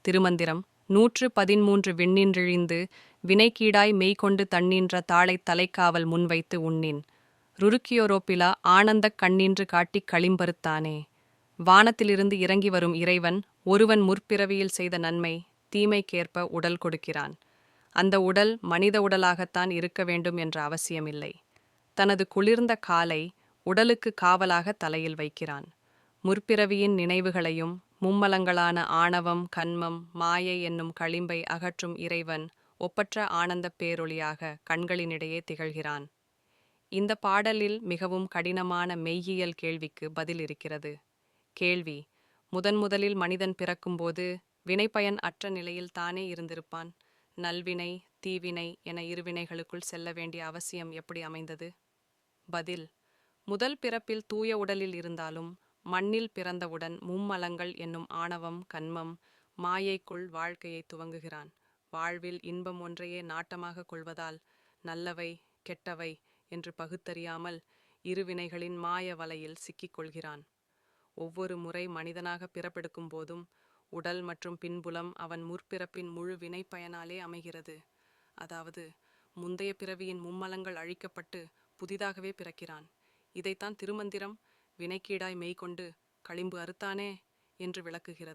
திருமந்திரம். நூற்று பதிமூன்று விண்ணின்றிழிந்து வினைக்கீடாய் மெய்கொண்டு தன்னின்ற தாளைத் தலைக்காவல் முன்வைத்து உண்ணின். ருருக்கியோரோப்பிலா ஆனந்தக் கண்ணின்று காட்டிக் களிம்பருத்தானே வானத்திலிருந்து இறங்கி வரும் இறைவன் ஒருவன் முற்பிறவியில் செய்த நன்மை தீமைக்கேற்ப உடல் கொடுக்கிறான். அந்த உடல் மனித உடலாகத்தான் இருக்க வேண்டும் என்ற அவசியமில்லை. தனது குளிர்ந்த காலை உடலுக்கு காவலாக தலையில் வைக்கிறான். முற்பிறவியின் நினைவுகளையும் மும்மலங்களான ஆணவம் கன்மம் மாயை என்னும் களிம்பை அகற்றும் இறைவன் ஒப்பற்ற ஆனந்தப் பேரொளியாக கண்களினிடையே திகழ்கிறான். இந்த பாடலில் மிகவும் கடினமான மெய்யியல் கேள்விக்கு பதில் இருக்கிறது. கேள்வி முதன் முதலில் மனிதன் பிறக்கும்போது வினைப்பயன் அற்ற நிலையில் தானே இருந்திருப்பான்? நல்வினை தீவினை என இருவினைகளுக்குள் செல்ல வேண்டிய அவசியம் எப்படி அமைந்தது? பதில் முதல் பிறப்பில் தூய உடலில் இருந்தாலும் மண்ணில் பிறந்தவுடன் மும்மலங்கள் என்னும் ஆணவம் கண்மம் மாயைக்குள் வாழ்க்கையை துவங்குகிறான். வாழ்வில் இன்பம் ஒன்றையே நாட்டமாக கொள்வதால் நல்லவை கெட்டவை என்று பகுத்தறியாமல் இருவினைகளின் மாய வலையில் சிக்கிக் கொள்கிறான். ஒவ்வொரு முறை மனிதனாக பிறப்பெடுக்கும் போதும் உடல் மற்றும் பின்புலம் அவன் முற்பிறப்பின் முழு வினை பயனாலே அமைகிறது. அதாவது முந்தைய பிறவியின் மும்மலங்கள் அழிக்கப்பட்டு புதிதாகவே பிறக்கிறான். இதைத்தான் திருமந்திரம் வினைக்கீடாய் மெய்கொண்டு களிம்பு அறுத்தானே? என்று விளக்குகிறது.